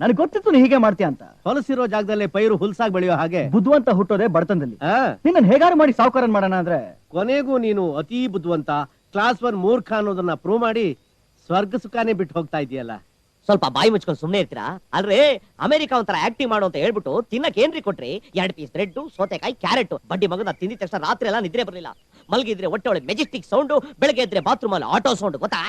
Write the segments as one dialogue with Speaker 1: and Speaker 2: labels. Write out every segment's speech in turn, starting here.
Speaker 1: ನನಗೆ ಗೊತ್ತಿತ್ತು ನೀ ಹೀಗೆ ಮಾಡ್ತೀಯ ಅಂತ.
Speaker 2: ಹೊಲಸಿರೋ ಜಾಗದಲ್ಲಿ ಪೈರು ಹುಲ್ಸಾಗಿ ಬೆಳೆಯೋ ಹಾಗೆ.
Speaker 1: ಬುದ್ಧವಂತ ಹುಟ್ಟೋದೆ ಬಡತನದಲ್ಲಿ. ನಿನ್ನ ಹೇಗಾರು ಮಾಡಿ ಸಾವುಕಾರನ್ ಮಾಡೋಣ ಅಂದ್ರೆ.
Speaker 2: ಕೊನೆಗೂ ನೀನು ಅತಿ ಬುದ್ಧವಂತ ಕ್ಲಾಸ್ ಒನ್ ಮೂರ್ಖ ಅನ್ನೋದನ್ನ ಪ್ರೂವ್ ಮಾಡಿ ಸ್ವರ್ಗ ಸುಖಾನೇ ಬಿಟ್ಟು ಹೋಗ್ತಾ ಇದೆಯಲ್ಲ.
Speaker 3: ಸ್ವಲ್ಪ ಬಾಯಿ ಮುಚ್ಕೊಂಡು ಸುಮ್ಮನೆ ಇರ್ತೀರಾ? ಅಲ್ರಿ ಅಮೆರಿಕ ಒಂಥರ ಆಕ್ಟಿಂಗ್ ಮಾಡು ಅಂತ ಹೇಳ್ಬಿಟ್ಟು ತಿನ್ನಕ್ ಏನ್ರಿ ಕೊಟ್ರಿ? ಎರಡ್ ಪೀಸ್ ಬ್ರೆಡ್ ಸೋತೆಕಾಯಿ ಕ್ಯಾರೆಟ್ ಬಡ್ಡಿ ಮಗನ ತಿಂದಿದ ತಕ್ಷಣ ರಾತ್ರಿ ಎಲ್ಲ ನಿದ್ರೆ ಬರಲಿಲ್ಲ. ಮಲಗಿದ್ರೆ ಹೊಟ್ಟೆ ಒಳಗೆ ಮೆಜೆಸ್ಟಿಕ್ ಸೌಂಡ್ ಬೆಳಗ್ಗೆ ಇದ್ರೆ ಬಾತ್ರೂಮ್ ಅಲ್ಲಿ ಆಟೋ ಸೌಂಡ್ ಗೊತ್ತಾ?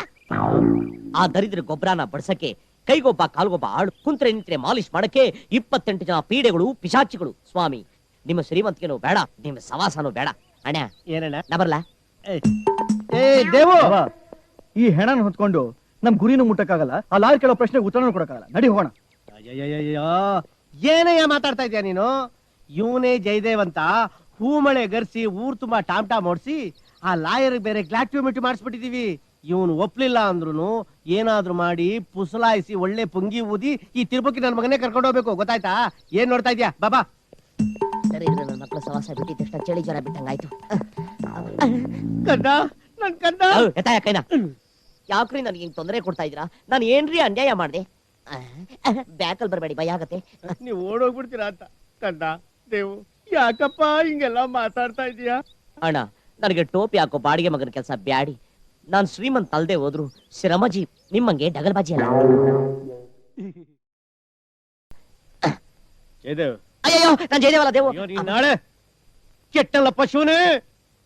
Speaker 3: ಆ ದರಿದ್ರ ಗೊಬ್ಬರನ ಬಡ್ಸಕ್ಕೆ ಕೈಗೊಬ್ಬ ಕಾಲ್ಗೊಬ್ಬ ಆಳು ಕುಂತ್ರೆ ನಿಂತ್ರೆ ಮಾಲಿಶ್ ಮಾಡಕ್ಕೆ ಇಪ್ಪತ್ತೆಂಟು ಜನ ಪೀಡೆಗಳು ಪಿಶಾಚಿಗಳು. ಸ್ವಾಮಿ ನಿಮ್ಮ ಶ್ರೀಮಂತಿಗೆನೂ ಬೇಡ ನಿಮ್ಮ ಸವಾಸನೂ ಬೇಡ. ಅಣ್ಣ
Speaker 2: ಏನಣ್ಣ?
Speaker 3: ನಾ ಬರ್ಲಾ
Speaker 2: ಏ ದೇವು!
Speaker 1: ಈ ಹೆಣನ ಹೊತ್ಕೊಂಡು ನಮ್ ಗುರಿನೂ ಮುಟ್ಟಕ್ಕಾಗಲ್ಲ ಆ ಲಾಯರ್ ಕೇಳೋ ಪ್ರಶ್ನೆಗೆ ಉತ್ತರನೂ ಕೊಡಕ್ಕಾಗಲ್ಲ. ನಡಿ ಹೋಗೋಣ.
Speaker 2: ಏನಯ್ಯ ಮಾತಾಡ್ತಾ ಇದೀಯ ನೀನು? ಇವನೇ ಜಯದೇವ್ ಅಂತ ಹೂಮಳೆ ಗರ್ಸಿ ಊರ್ ತುಂಬಾ ಟಾಮ್ ಟಾಮ್ ಓಡಿಸಿ ಆ ಲಾಯರ್ ಬೇರೆ ಗ್ಲಾಟ್ಯೂಮಿಟಿ ಮಾಡಿಸ್ಬಿಟ್ಟಿದೀವಿ ಇವನು ಒಪ್ಲಿಲ್ಲ ಅಂದ್ರೂನು ಏನಾದ್ರೂ ಮಾಡಿ ಪುಸಲಾಯಿಸಿ ಒಳ್ಳೆ ಪುಂಗಿ ಊದಿ ಈ ತಿರುಪತಿ ನನ್ನ ಮಗನೇ ಕರ್ಕೊಂಡು ಹೋಗ್ಬೇಕು ಗೊತ್ತಾಯ್ತಾ? ಏನ್ ನೋಡ್ತಾ ಇದ್ಯಾ? ಬಾಬಾ
Speaker 3: ಸರಿ ನನ್ನ ಮಕ್ಕಳು ಸವಾಸ ಬಿಟ್ಟಿದ ತಕ್ಷಣ ಚಳಿ ಜ್ವರ ಬಿಟ್ಟಂಗಾಯ್ತು.
Speaker 2: ಕಂದ ನನ್ ಕಂದ
Speaker 3: ಎತ್ತಾಯ ಕೈನ. ಯಾಕ್ರಿ ನನ್ಗೆ ಹಿಂಗ್ ತೊಂದರೆ ಕೊಡ್ತಾ ಇದ್ದೀರಾ? ನಾನು ಏನ್ರಿ ಅನ್ಯಾಯ ಮಾಡ್ದೆ? ಬ್ಯಾಕಲ್ ಬರಬೇಡಿ ಭಯ ಆಗತ್ತೆ.
Speaker 2: ನೀವು ಓಡೋಗ್ಬಿಡ್ತೀರಾ ಅಂತ. ಕಂಡ ದೇವು ಯಾಕಪ್ಪ ಹಿಂಗೆಲ್ಲ ಮಾತಾಡ್ತಾ ಇದೀಯಾ
Speaker 3: ಅಣ್ಣ ನನಗೆ ಟೋಪಿ ಹಾಕೋ ಬಾಡಿಗೆ ಮಗನ ಕೆಲಸ ಬ್ಯಾಡಿ. ನಾನ್ ಶ್ರೀಮಂತ ಅಲ್ದೆ ಹೋದ್ರು ಶ್ರಮಜಿ ನಿಮ್ಮಂಗೆ ಡಗಲ್ಬಾಜಿ ಅಲ್ಲ.
Speaker 2: ಜಯದೇವ್.
Speaker 3: ಅಯ್ಯೋ ನಾನ್ ಜಯದೇವಲ್ಲ ದೇವು.
Speaker 2: ಅಯ್ಯೋ, ನೀನ್ ನಾಳೆ? ಕೆಟ್ಟಲ್ಲ ಪಶುನೇ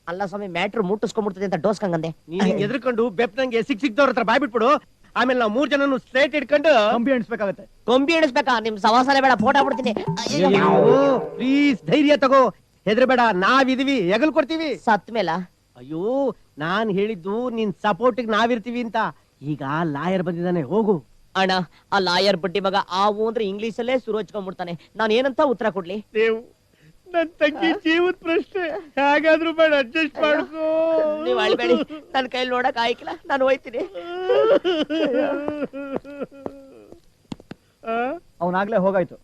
Speaker 3: ಅಲ್ಲ ಸ್ವಾಮಿ ಮ್ಯಾಟ್ರು ಮುಟ್ಟಿಸ್ಕೊಂಡ್ಬಿಡ್ತದೆ ಅಂತ ಡೋಸ್ ಕಂಗಂದೆ.
Speaker 2: ನೀನ್ ಹಿಂಗ್ ಎದ್ರಕೊಂಡು ಬೆಪ್ನಂಗೆ ಸಿಕ್ ಸಿಕ್ದವ್ರ ಹತ್ರ ಬಾಯ್ ಬಿಟ್ಬಿಡು ಆಮೇಲೆ ನಾವು ಮೂರ್ ಜನನು ಸ್ಟ್ರೇಟ್ ಇಟ್ಕೊಂಡು
Speaker 1: ಕಂಬಿ ಎಣಿಸ್ಬೇಕಾಗತ್ತೆ.
Speaker 3: ಕೊಂಬಿ ಎಣಿಸ್ಬೇಕಾ? ನಿಮ್ ಸವಾಸನೆ ಬೇಡ ಫೋಟೋ ಬಿಡ್ತೀನಿ. ಅಯ್ಯಯ್ಯೋ.
Speaker 2: ಪ್ಲೀಸ್ ಧೈರ್ಯ ತಗೋ. ಹೆದ್ರಬೇಡ ನಾವಿದೀವಿ ಎಗಲ್ ಕೊಡ್ತೀವಿ
Speaker 3: ಸತ್ ಮೇಲ
Speaker 2: ಅಯ್ಯೋ ನಾನ್ ಹೇಳಿದ್ದು ನಿನ್ ಸಪೋರ್ಟಿಗೆ ನಾವಿರ್ತೀವಿ ಅಂತ. ಈಗ ಲಾಯರ್ ಬಂದಿದ್ದಾನೆ ಹೋಗು.
Speaker 3: ಅಣ್ಣ ಆ ಲಾಯರ್ ಬಡ್ಡಿ ಮಗ ಆವು ಅಂದ್ರೆ ಇಂಗ್ಲಿಷ್ ಅಲ್ಲೇ ಶುರು ಹಚ್ಕೊಂಡ್ಬಿಡ್ತಾನೆ ನಾನು ಏನಂತ ಉತ್ತರ ಕೊಡ್ಲಿ?
Speaker 2: ದೇವ್ ನನ್ ತಂಗಿ ಜೀವದ ಪ್ರಶ್ನೆ ಹೇಗಾದ್ರೂ ಬೇಡ ಅಡ್ಜಸ್ಟ್ ಮಾಡ್ಕೋ.
Speaker 3: ನೀವ್ ಅಳ್ಬೇಡಿ ನನ್ ಕೈಲಿ ನೋಡಕ್ ಆಯ್ಕಿಲ್ಲ ನಾನು ಹೋಯ್ತೀನಿ.
Speaker 2: ಆ?
Speaker 1: ಅವನಾಗ್ಲೇ ಹೋಗಾಯ್ತು.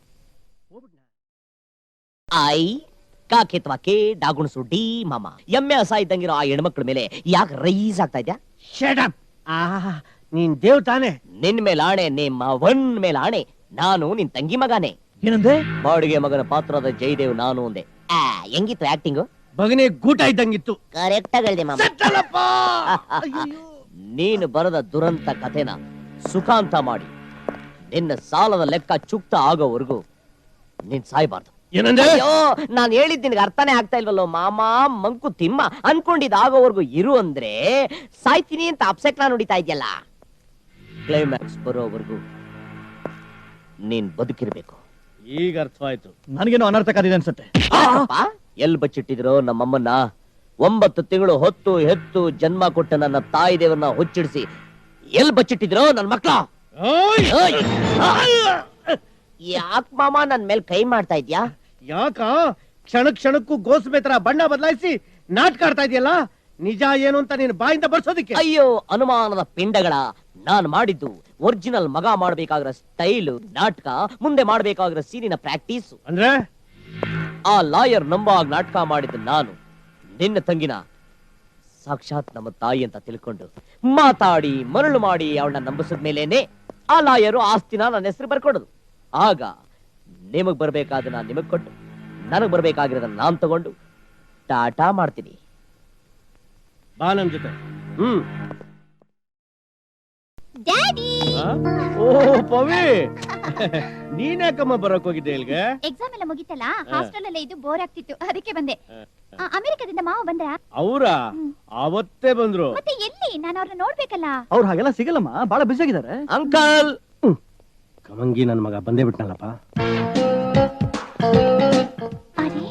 Speaker 3: ಐ ಕಾಕೆತ್ವಾ ಕೆ ಡಾಗುಣಸು ಡಿ ಮಾಮ. ಎಮ್ಮೆ ಹಸ ಇದ್ದಂಗಿರೋ ಆ ಹೆಣ್ಮಕ್ಳ ಮೇಲೆ ಯಾಕೆ ರೈಸ್ ಆಗ್ತಾ ಇದ್ಯಾ?
Speaker 2: Shut ಆಹಾ ನೀನ್ ದೇವ್ ತಾನೆ.
Speaker 3: ನಿನ್ ಮೇಲೆ ಆಣೆ ನಿಮ್ಮ ಒನ್ ಮೇಲೆ ಆಣೆ. ನಾನು ನಿನ್ ತಂಗಿ ಮಗನೇ.
Speaker 1: ಏನಂದೆ?
Speaker 3: ಬಾಡಿಗೆ ಮಗನ ಪಾತ್ರದ ಜಯದೇವ್ ನಾನು ಅಂದೆ. ಆ, ಹೆಂಗಿತ್ತು ಆಕ್ಟಿಂಗ್
Speaker 2: ಬಗನೆ ಗೂಟ ಇದ್ದಂಗಿತ್ತು.
Speaker 3: ಕರೆಕ್ಟ್ ಆಗಿ ಹೇಳ್ದೆ ಮಾಮ. ನೀನು ಬರದ ದುರಂತ ಕಥೆನ ಸುಖಾಂತ ಮಾಡಿ. ನಿನ್ನ ಸಾಲದ ಲೆಕ್ಕ ಚುಕ್ತ ಆಗೋವರೆಗೂ ನೀನ್ ಸಾಯ್ಬಾರ್ದು.
Speaker 2: ಏನಂದ್ರೆ
Speaker 3: ಅಯ್ಯೋ ನಾನು ಹೇಳಿದ್ ನಿನ್ಗೆ ಅರ್ಥನೇ ಆಗ್ತಾ ಇಲ್ವಲ್ಲೋ ಮಾಮ ಮಂಕು ತಿಮ್ಮ ಅನ್ಕೊಂಡಿದ್ ಆಗೋವರೆಗೂ ಇರು ಅಂದ್ರೆ ಸಾಯ್ತೀನಿ ಅಂತ ಅಪ್ಸೆಕ್ ನಾನು ಹೊಡಿತಾ ಇದೆಯಲ್ಲ. ಕ್ಲೈಮ್ಯಾಕ್ಸ್ ಬರೋವರೆಗೂ ನೀನ್ ಬದುಕಿರ್ಬೇಕು.
Speaker 2: ಈಗ ಅರ್ಥವಾಯ್ತು.
Speaker 1: ನನಗೇನೋ ಅನರ್ಥಕಾದಿದೆ ಅನ್ಸುತ್ತೆ.
Speaker 3: ಯಾಕಪ್ಪ? ಎಲ್ ಬಚ್ಚಿಟ್ಟಿದ್ರು ನಮ್ಮಮ್ಮನ್ನ? ಒಂಬತ್ತು ತಿಂಗಳು ಹೊತ್ತು ಹೆತ್ತು ಜನ್ಮ ಕೊಟ್ಟ ನನ್ನ ತಾಯಿ ದೇವರನ್ನ ಹುಚ್ಚಿಡಿಸಿ ಎಲ್ ಬಚ್ಚಿಟ್ಟಿದ್ರು ನನ್ನ ಮಕ್ಳ? ಯಾಕ್ ಮಾಮ ನನ್ ಮೇಲೆ ಕೈ ಮಾಡ್ತಾ ಇದ್ಯಾ?
Speaker 2: ಯಾಕ? ಕ್ಷಣ ಕ್ಷಣಕ್ಕೂ ಗೋಸ್ಬೆ ತರ ಬಣ್ಣ ಬದಲಾಯಿಸಿ ನಾಟಕ ಆಡ್ತಾ ಇದೆಯಲ್ಲ? ನಿಜ ಏನು ಅಂತ ನೀನು ಬಾಯಿಂದ ಬರ್ಸೋದಿಕ್ಕೆ?
Speaker 3: ಅಯ್ಯೋ ಅನುಮಾನದ ಪಿಂಡಗಳ. ನಾನ್ ಮಾಡಿದ್ದು ಒರಿಜಿನಲ್ ಮಗ ಮಾಡಬೇಕಾಗಿರೋ ಸ್ಟೈಲ್ ನಾಟಕ ಮುಂದೆ ಮಾಡಬೇಕಾಗಿರೋ ಸೀನಿನ ಪ್ರಾಕ್ಟೀಸ್.
Speaker 2: ಅಂದ್ರೆ?
Speaker 3: ಆ ಲಾಯರ್ ನಂಬಾಗ್ ನಾಟಕ ಮಾಡಿದ್ದು ನಾನು. ನಿನ್ನ ತಂಗಿನ. ಸಾಕ್ಷಾತ್ ನಮ್ಮ ತಾಯಿ ಅಂತ ತಿಳ್ಕೊಂಡು. ಮಾತಾಡಿ ಮರಳು ಮಾಡಿ ಅವಳನ್ನ ನಂಬಿಸಿದ ಮೇಲೇನೆ ಆ ಲಾಯರು ಆಸ್ತಿನ ನನ್ನ ಹೆಸರು ಬರ್ಕೊಡೋದು. ಆಗ ನಿಮಗ್ ಬರ್ಬೇಕಾದನ್ನ ನಿಮಗ್ ಕೊಟ್ಟು ನನಗ್ ಬರ್ಬೇಕಾಗಿರೋದನ್ನ ನಾನ್ ತಗೊಂಡು ಟಾಟಾ ಮಾಡ್ತೀನಿ.
Speaker 2: ಬಾ ನಮ್ ಜೊತೆ. ಹ್ಮ್.
Speaker 4: ಡ್ಯಾಡಿ!
Speaker 2: ಓ ಪವಿ! ನೀನ್ಯಾಕಮ್ಮ ಬರಕ್ ಹೋಗಿದ್ದೆ ಇಲ್ಗೆ?
Speaker 4: ಎಕ್ಸಾಮ್ ಎಲ್ಲ ಮುಗಿತಲ್ಲ? ಹಾಸ್ಟೆಲ್ ಅಲ್ಲೇ ಇದು ಬೋರ್ ಆಗ್ತಿತ್ತು. ಅದಕ್ಕೆ ಬಂದೆ. ಆ, ಅಮೆರಿಕದಿಂದ ಮಾವ ಬಂದ್ರ?
Speaker 2: ಅವ್ರ? ಅವತ್ತೇ ಬಂದ್ರು.
Speaker 4: ಮತ್ತೆ ಎಲ್ಲಿ? ನಾನು ಅವ್ರನ್ನ ನೋಡ್ಬೇಕಲ್ಲ.
Speaker 1: ಅವ್ರು ಹಾಗೆಲ್ಲ ಸಿಗಲ್ಲಮ್ಮ. ಬಹಳ ಬಿಸಿ ಆಗಿದ್ದಾರೆ.
Speaker 3: ಅಂಕಲ್!
Speaker 2: ಕಮಂಗಿ ನನ್ನ ಮಗ ಬಂದೇ ಬಿಟ್ನಲ್ಲಪ್ಪ.
Speaker 4: ಅರೆ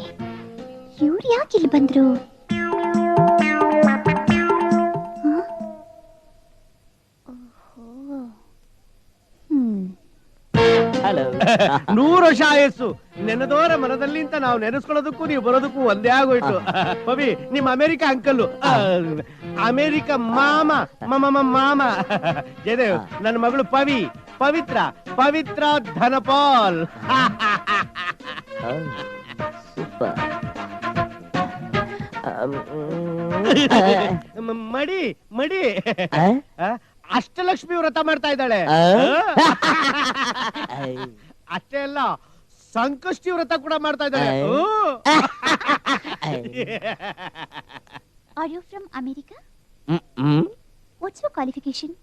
Speaker 4: ಇವ್ರು ಯಾಕೆ ಇಲ್ಲಿ ಬಂದ್ರು? ಹ? ಓಹೋ. ಹ್ಮ್.
Speaker 3: ಹಲೋ.
Speaker 2: ನೂರು ವರ್ಷ ಆಯಸ್ಸು. ನೆನದೋರ ಮನದಲ್ಲಿ ಅಂತ ನಾವು ನೆನೆಸ್ಕೊಳ್ಳೋದಕ್ಕೂ ನೀವು ಬರೋದಕ್ಕೂ ಒಂದೇ ಆಗೋಯ್ತು. ಪವಿ ನಿಮ್ಮ ಅಮೆರಿಕ ಅಂಕಲ್ಲು. ಅಮೇರಿಕ ಮಮ. ಮಮ ಮಾಮ. ಜಯದೇವ್ ನನ್ನ ಮಗಳು ಪವಿ. ಪವಿತ್ರ ಪವಿತ್ರ ಧನಪಾಲ್
Speaker 3: ಸೂಪರ್
Speaker 2: ಮ- ಮಡಿ ಮಡಿ
Speaker 3: ಆ?
Speaker 2: ಆ, ಅಷ್ಟಲಕ್ಷ್ಮಿ ವ್ರತ ಮಾಡ್ತಾ ಇದ್ದಾಳೆ
Speaker 3: ಆ?
Speaker 2: ಆ? ಅಷ್ಟೇ ಅಲ್ಲ ಸಂಕಷ್ಟಿ ವ್ರತ ಕೂಡ ಮಾಡ್ತಾ ಇದ್ದಾಳೆ
Speaker 3: ಆ?
Speaker 2: ಹ್ಮ್.
Speaker 4: Are you from America
Speaker 3: hmm, hmm.
Speaker 4: What's your qualification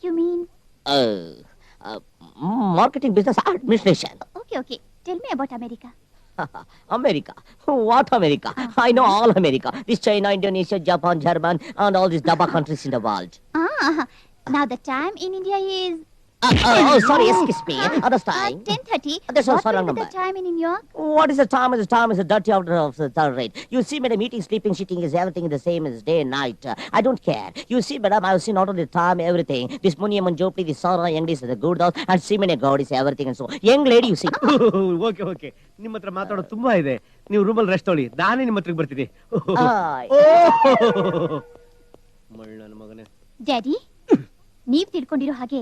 Speaker 3: You mean?
Speaker 4: Uh, uh,
Speaker 3: marketing business administration.
Speaker 4: Okay, okay. Tell me about America.
Speaker 3: America. What America? Uh-huh. I know all America. This China, Indonesia, Japan, German, and all these Daba countries in the world.
Speaker 4: Ah, now the time in India is
Speaker 3: Uh, uh, oh, sorry, excuse me. Other time.
Speaker 4: ten thirty.
Speaker 3: That's also
Speaker 4: What
Speaker 3: wrong
Speaker 4: will be the time in New York?
Speaker 3: What is the time? The time is the dirty order of the third rate. You see, madam, eating, sleeping, shitting is everything the same as day and night. Uh, I don't care. You see, madam, I've seen not only the time, everything. This money and Jopli, this Sara, young is the good house, and Simone God is everything and so. Young lady, you see.
Speaker 2: Okay okay ನಿಮ್ಮ ಹತ್ರ ಮಾತಾಡೋದು ತುಂಬಾ ಇದೆ ನೀವು ರೂಮಲ್ಲಿ rest ತೊಳಿ ನಾನೇ ನಿಮ್ಮ ಹತ್ರಕ್ಕೆ ಬರ್ತೀನಿ
Speaker 3: Ah,
Speaker 2: ಮಗನೇ
Speaker 4: ಡ್ಯಾಡಿ ನೀವ್ ತಿಳ್ಕೊಂಡಿರೋ ಹಾಗೆ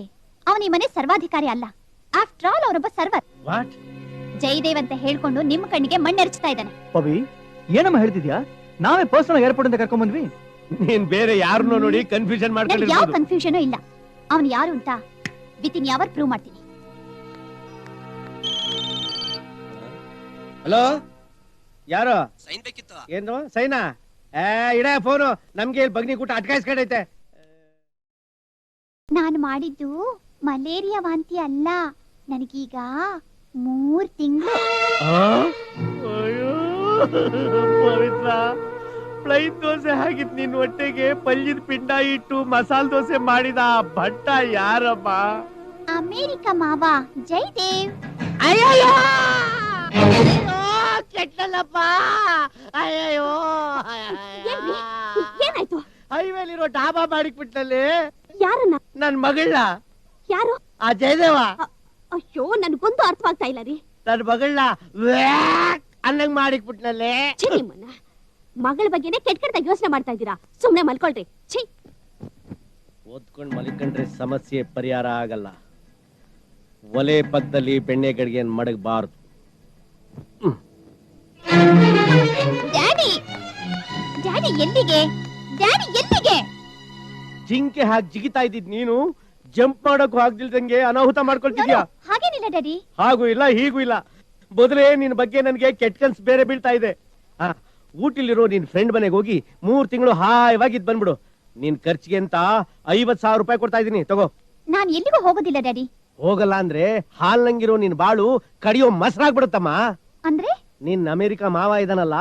Speaker 4: ಅವನ ಈ ಮನೆ ಸರ್ವಾಧಿಕಾರಿ ಅಲ್ಲ. ಆಫ್ಟರ್ ಆಲ್ ಅವರೊಬ್ಬ ಸರ್ವರ್.
Speaker 2: ವಾಟ್
Speaker 4: ಜಯದೇವ್ ಅಂತ ಹೇಳ್ಕೊಂಡು ನಿಮ್ಮ ಕಣ್ಣಿಗೆ ಮಣ್ಣೆರಚ್ತಾ ಇದ್ದಾನೆ.
Speaker 1: ಪವಿ ಏನಮ್ಮ ಹೇಳ್ತಿದ್ಯಾ? ನಾವೇ ಪರ್ಸನಲ್ ಏರ್ಪೋರ್ಟ್ ಅಂತ ಕರ್ಕೊಂಡ್ ಬಂದ್ವಿ
Speaker 2: ನೀನ್ ಬೇರೆ ಯಾರನ್ನೋ ನೋಡಿ ಕನ್ಫ್ಯೂಷನ್
Speaker 4: ನನ್ಗೆ ಯಾವ
Speaker 2: ಮಾಡ್ಕೊಂಡಿರ್ಬೋದು
Speaker 4: ಕನ್ಫ್ಯೂಷನ್ ಇಲ್ಲ. ಅವನು ಯಾರು ಅಂತ ವಿತ್ ಇನ್ ಯಾವರ್ ಪ್ರೂವ್ ಮಾಡ್ತೀನಿ.
Speaker 2: ಹಲೋ ಯಾರು?
Speaker 5: ಸೈನ್ ಬೇಕಿತ್ತು?
Speaker 2: ಏನು? ಸೈನಾ? ಏ ಇಡ ಫೋನು ನಮ್ಗೆ ಇಲ್ಲಿ ಬಗ್ನಿ ಕೂಟ ಅಟ್ಕಾಯಿಸ್ಕೊಂಡೈತೆ.
Speaker 4: ನಾನು ಮಾಡಿದ್ದು ಮಲೇರಿಯಾ ವಾಂತಿ ಅಲ್ಲ. ನನಗೀಗ ಮೂರ್ ತಿಂಗಳು.
Speaker 2: ಅಯ್ಯೋ ಪವಿತ್ರ. ಪ್ಲೈನ್ ದೋಸೆ ಹಾಗಿತ್ ನಿನ್ ಹೊಟ್ಟೆಗೆ ಪಲ್ಯದ ಪಿಂಡ ಇಟ್ಟು ಮಸಾಲ ದೋಸೆ ಮಾಡಿದ ಭಟ್ಟ ಯಾರಪ್ಪ?
Speaker 4: ಅಮೇರಿಕ ಮಾವ ಜೈದೇವ್
Speaker 2: ಅಯ್ಯೋ ಕೆಟ್ಟಲ್ಲಪ್ಪ. ಅಯ್ಯಯ್ಯೋ
Speaker 4: ಏನ್ರಿ? ಏನಾಯ್ತು?
Speaker 2: ಹೈವೇಲಿರೋ ಡಾಬಾ ಮಾಡಿಕ್ಬಿಟ್ಟಲ್ಲಿ
Speaker 6: ಯಾರನ್ನ?
Speaker 2: ನನ್ ಮಗಳನ್ನ.
Speaker 6: ಯಾರು?
Speaker 2: ಆ ಜಯದೇವ.
Speaker 6: ಅಯ್ಯೋ ನನ್ಗೊಂದು ಅರ್ಥವಾಗ್ತಾ ಇಲ್ಲ ರೀ.
Speaker 2: ನನ್ ಮಗಳನ್ನ ವ್ಯಾಕ್ ಅನ್ನಂಗ್ ಮಾಡಿಕ್ಬಿಟ್ನಲ್ಲಿ
Speaker 6: ಛೀ ನಿಮ್ಮನ್ನ ಮಗಳ ಬಗ್ಗೆನೇ ಕೆಟ್ಟ ಕೆಟ್ಟ ಯೋಚನೆ ಮಾಡ್ತಾ ಇದ್ದೀರಾ? ಸುಮ್ನೆ ಮಲ್ಕೊಳ್ರಿ. ಛೀ.
Speaker 2: ಓದ್ಕೊಂಡ್ ಮಲಿಕೊಂಡ್ರೆ ಸಮಸ್ಯೆ ಪರಿಹಾರ ಆಗಲ್ಲ. ಒಲೆ ಪಕ್ಕದಲ್ಲಿ ಬೆಣ್ಣೆ ಗಡಿಗೆ ಮಡಗಬಾರ್ದು.
Speaker 4: ಡ್ಯಾಡಿ! ಡ್ಯಾಡಿ ಎಲ್ಲಿಗೆ? ಡ್ಯಾಡಿ ಎಲ್ಲಿಗೆ?
Speaker 2: ಜಿಂಕೆ ಹಾಕಿ ಜಿಗಿತಾ ಇದ್ದಿದ್ ನೀನು? ಜಂಪ್ ಮಾಡೋಕ್ ಆಗ್ದಿಲ್ದಂಗೆ ಅನಾಹುತ ಮಾಡ್ಕೊಳ್ತಿದ್ಯಾ?
Speaker 4: ಹಾಗೇನಿಲ್ಲ ಡ್ಯಾಡಿ.
Speaker 2: ಹಾಗೂ ಇಲ್ಲ ಹೀಗೂ ಇಲ್ಲ. ಬದಲೇ ನಿನ್ ಬಗ್ಗೆ ನನ್ಗೆ ಕೆಟ್ಟ ಕನ್ಸ್ ಬೇರೆ ಬೀಳ್ತಾ ಇದೆ. ಆ, ಊಟಿಲಿರೋ ನಿನ್ ಫ್ರೆಂಡ್ ಮನೆಗೆ ಹೋಗಿ ಮೂರ್ ತಿಂಗಳು ಹಾಯವಾಗಿದ್ ಬಂದ್ಬಿಡು. ನಿನ್ ಖರ್ಚಿಗೆ ಅಂತ ಐವತ್ ಸಾವಿರ ರೂಪಾಯಿ ಕೊಡ್ತಾ ಇದೀನಿ ತಗೋ.
Speaker 4: ನಾನು ಎಲ್ಲಿಗೂ ಹೋಗೋದಿಲ್ಲ ಡ್ಯಾಡಿ.
Speaker 2: ಹೋಗಲ್ಲ ಅಂದ್ರೆ ಹಾಲ್ನಂಗಿರೋ ನಿನ್ ಬಾಳು ಕಡಿಯೋ ಮೊಸರಾಗ್ಬಿಡುತ್ತಮ್ಮ.
Speaker 4: ಅಂದ್ರೆ?
Speaker 2: ನಿನ್ ಅಮೆರಿಕ ಮಾವ ಇದನಲ್ಲ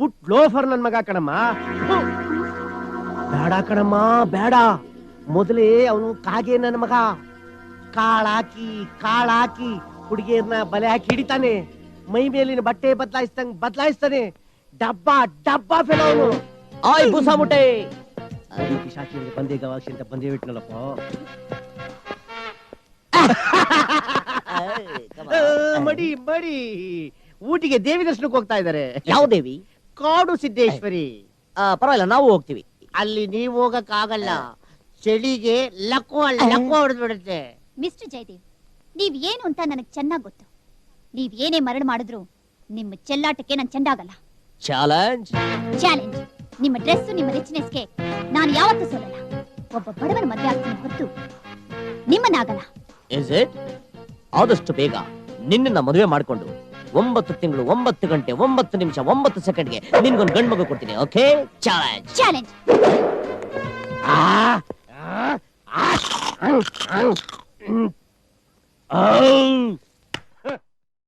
Speaker 2: ಉಟ್ ಲೋಫರ್ ನನ್ ಮಗ ಕಣಮ್ಮ. ಬೇಡ ಕಣಮ್ಮ ಬೇಡ. ಮೊದಲೇ ಅವನು ಕಾಗೆ ನನ್ನ ಮಗ. ಕಾಳಾಕಿ ಕಾಳಾಕಿ ಹುಡುಗಿಯರ್ನ ಬಲೆ ಹಾಕಿ ಹಿಡಿತಾನೆ. ಮೈ ಮೇಲಿನ ಬಟ್ಟೆ ಬದಲಾಯಿಸ್ದಂಗ್ ಬದಲಾಯಿಸ್ತಾನೆ. ಡಬ್ಬ ಡಬ್ಬ ಫೆಲ ಆಯ್
Speaker 3: Ay,
Speaker 2: ಮುಟ್ಟೆ. ಬಂದೆ ಗವಾಕ್ಷಿ ಅಂತ ಬಂದೇ ಬಿಟ್ನಲ್ಲಪ್ಪ. ಮಡಿ ಮಡಿ. ಊಟಿಗೆ ದೇವಿ ದರ್ಶನಕ್ಕೆ ಹೋಗ್ತಾ ಇದಾರೆ
Speaker 3: ಯಾವ ದೇವಿ?
Speaker 2: ಕಾಡು ಸಿದ್ದೇಶ್ವರಿ.
Speaker 3: ಆ, ಪರವಾಗಿಲ್ಲ ನಾವು ಹೋಗ್ತೀವಿ.
Speaker 2: ಅಲ್ಲಿ ನೀವು ಹೋಗಕ್ ಆಗಲ್ಲ ಚಳಿಗೆ ಲಕ್ಕೋ ಲಕ್ಕೋ ಹೊಡೆದ್ ಬಿಡುತ್ತೆ.
Speaker 4: ಮಿಸ್ಟರ್ ಜಯದೇವ್ ನೀವ್ ಏನು ಅಂತ ನನಗೆ ಚೆನ್ನಾಗ್ ಗೊತ್ತು. ನೀವ್ ಏನೇ ಮರಳು ಮಾಡಿದ್ರು ನಿಮ್ಮ ಚೆಲ್ಲಾಟಕ್ಕೆ ನಾನು ಚೆಂಡಾಗಲ್ಲ.
Speaker 3: ಚಾಲೆಂಜ್.
Speaker 4: ಚಾಲೆಂಜ್. ನಿಮ್ಮ ಡ್ರೆಸ್ ನಿಮ್ಮ ರಿಚ್ನೆಸ್ಗೆ ನಾನು ಯಾವತ್ತೂ ಸೋಲಲ್ಲ. ಒಬ್ಬ ಬಡವನ ಮಧ್ಯ ಆಗ್ತೀನಿ ಹೊತ್ತು ನಿಮ್ಮನ್ನಾಗಲ್ಲ.
Speaker 3: ಇಸ್ ಇಟ್ ಆದಷ್ಟು ಬೇಗ ನಿನ್ನನ್ನ ಮದುವೆ ಮಾಡ್ಕೊಂಡು ಒಂಬತ್ತು ತಿಂಗಳು ಒಂಬತ್ತು ಗಂಟೆ ಒಂಬತ್ತು ನಿಮಿಷ ಒಂಬತ್ತು ಸೆಕೆಂಡ್ಗೆ ನಿನ್ಗೊಂದು ಗಂಡು ಮಗು ಕೊಡ್ತೀನಿ ಓಕೆ ಚಾಲೆಂಜ್
Speaker 4: ಚಾಲೆಂಜ್
Speaker 2: ಆ, ಆ, ಆ, ಔ, ಔ, ಔ.